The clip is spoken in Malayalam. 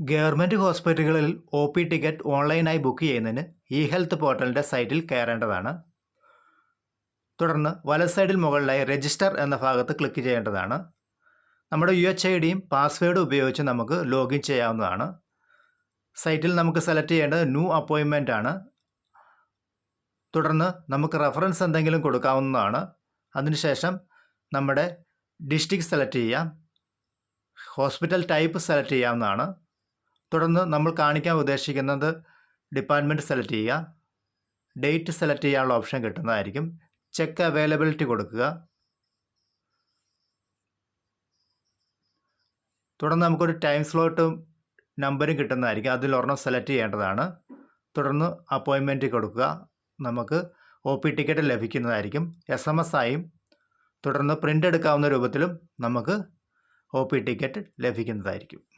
ഗവൺമെന്റ് ഹോസ്പിറ്റലുകളിൽ ഒ പി ടിക്കറ്റ് ഓൺലൈനായി ബുക്ക് ചെയ്യുന്നതിന് ഇ ഹെൽത്ത് പോർട്ടലിന്റെ സൈറ്റിൽ കയറേണ്ടതാണ്. തുടർന്ന് വല സൈഡിൽ മുകളിലായി രജിസ്റ്റർ എന്ന ഭാഗത്ത് ക്ലിക്ക് ചെയ്യേണ്ടതാണ്. നമ്മുടെ യു എച്ച് ഐ ഡിയും പാസ്വേഡും ഉപയോഗിച്ച് നമുക്ക് ലോഗിൻ ചെയ്യാവുന്നതാണ്. സൈറ്റിൽ നമുക്ക് സെലക്ട് ചെയ്യേണ്ടത് ന്യൂ അപ്പോയിൻമെന്റ് ആണ്. തുടർന്ന് നമുക്ക് റെഫറൻസ് എന്തെങ്കിലും കൊടുക്കാവുന്നതാണ്. അതിനുശേഷം നമ്മുടെ ഡിസ്ട്രിക്ട് സെലക്ട് ചെയ്യാം. ഹോസ്പിറ്റൽ ടൈപ്പ് സെലക്ട് ചെയ്യാവുന്നതാണ്. തുടർന്ന് നമ്മൾ കാണിക്കാൻ ഉദ്ദേശിക്കുന്നത് ഡിപ്പാർട്ട്മെന്റ് സെലക്ട് ചെയ്യുക. ഡേറ്റ് സെലക്ട് ചെയ്യാനുള്ള ഓപ്ഷൻ കിട്ടുന്നതായിരിക്കും. ചെക്ക് അവൈലബിലിറ്റി കൊടുക്കുക. തുടർന്ന് നമുക്കൊരു ടൈം സ്ലോട്ടും നമ്പരും കിട്ടുന്നതായിരിക്കും. അതിൽ ഒരെണ്ണം സെലക്ട് ചെയ്യേണ്ടതാണ്. തുടർന്ന് അപ്പോയിൻമെന്റ് കൊടുക്കുക. നമുക്ക് ഒ പി ടിക്കറ്റ് ലഭിക്കുന്നതായിരിക്കും. എസ് എം എസ് ആയും തുടർന്ന് പ്രിന്റ് എടുക്കാവുന്ന രൂപത്തിലും നമുക്ക് ഒ പി ടിക്കറ്റ് ലഭിക്കുന്നതായിരിക്കും.